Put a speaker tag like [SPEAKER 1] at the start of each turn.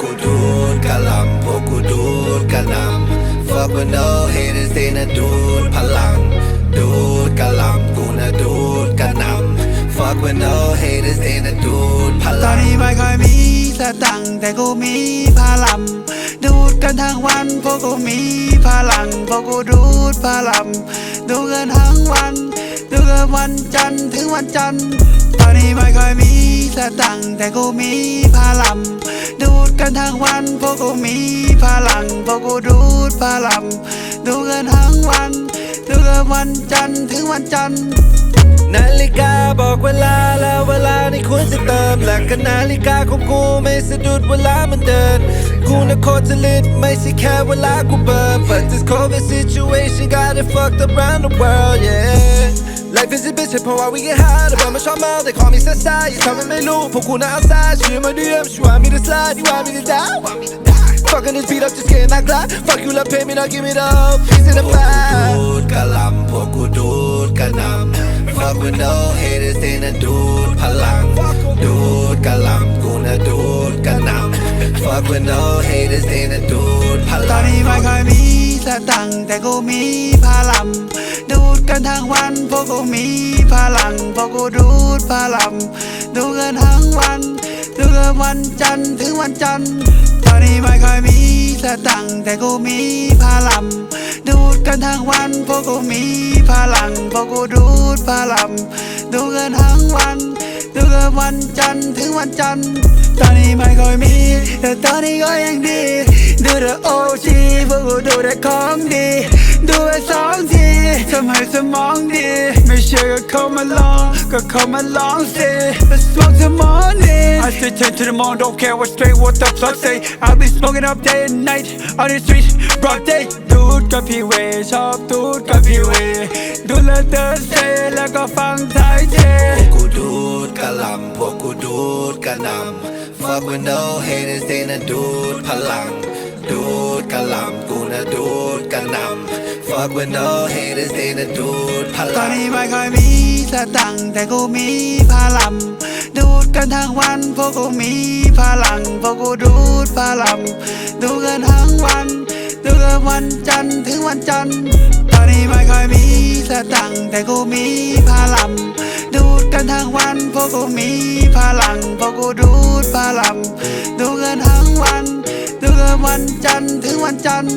[SPEAKER 1] กูดูดกะลำพวกกูดูดกะนำ Fuck with no haters they น่ะดูดพลัง ดูดกะลำกูน่ะดูดกะนำ Fuck with no haters they น่ะดูดพลั
[SPEAKER 2] น
[SPEAKER 1] ง
[SPEAKER 2] นี้ไม่ค่อยมีสตังแต่กูมีพลังดูดกันทั้งวันพวกกูมีพลังพวกกูดูดพลังดูกันทั้งวัน ดูกันวันจันทร์ถึงวันจันทร์ ตอนนี้ไม่ค่อยมีสตังค์แต่กูมีพลังดูดกันทั้งวันพวกกูมีพลังพวกกูดูดพลังดูกันทั้งวันดูกันวันจันทร์ถึงวันจันทร์
[SPEAKER 1] นาฬิกาบอกเวลาแล้วเวลานี่ควรจะเติมและก็นาฬิกาของกูไม่สะดุดเวลามันเดิน กูนะโคตรจะลิดไม่ใช่แค่เวลากูเบิร์น but this covid situation got it fucked around the world yeah Life is a bitch เพราะว่า we get high แต่บอมาชอบเมาแต่ขอมีเส้นสายอย่าทำให้ไม่รู้พวกกูน่ะเอาซ่าชื่อมาเดียมชัวร์มีแต่ slide you want me to die want me to die Fucking this beat up just getting that glide Fuck you love pay me now give me the piece in the pie ดูดกะลำพวกกูดูดกะนำ Fuck with no haters they น่ะดูดพลังดูดกะลำกูน่ะดูดกะนำ Fuck with no haters they น่ะดูดพ
[SPEAKER 2] ตอ
[SPEAKER 1] ลั
[SPEAKER 2] น
[SPEAKER 1] ง
[SPEAKER 2] นี้ไม่ค่อยมีสตังค์แต่กูมีพลังดูด กันทั้งวันพวกกูมีพลังพวกกูดูดพลังดูกันทั้งวันดูกันวันจันทร์ถึงวันจันทร์ตอนนี้ไม่ค่อยมีสตังค์แต่กูมีพลังดูดกันทั้งวันพวกกูมีพลังพวกกูดูดพลังดูกันทั้งวันดูกันวันจันทร์ถึงวันจันทร์ตอนนี้ไม่ค่อยมีแต่ตอนนี้ก็ยังดี ดูแต่โอชีพวกกูดูแต่ของดี ทีทำให้สมองดี ไม่เชื่อก็เข้ามาลอง ก็เข้ามาลองสิ Let's smoke some morning I say 10 to the morning, don't care what straight what the fuck say I'll be smoking up day and night on the street broad day ดูดกับพี่เวชอบดูดกับพี่เวดูแลเดินเซแล้วก็ฟังไทยเท
[SPEAKER 1] พวกกูดูดกะลำพวกกูดูดกะนำ Fuck with no haters they น่ะดูดพลัง ดูดกะลำกูน่ะดูดกะนำ Fuck with no haters they น่ะดูดพ
[SPEAKER 2] ตอนนี้ไม่ค่อยมีสตังค์แต่กูมีพลังดูดกันทั้งวันพวกกูมีพลังพวกกูดูดพลังดูกันทั้งวันดูกันวันจันทร์ถึงวันจันทร์ตอนนี้ไม่ค่อยมีสตังค์แต่กูมีพลังดูดกันทั้งวันพวกกูมีพลังพวกกูดูดพลังดูกันทั้งวัน ดูกันวันจันทร์ถึงวันจันทร์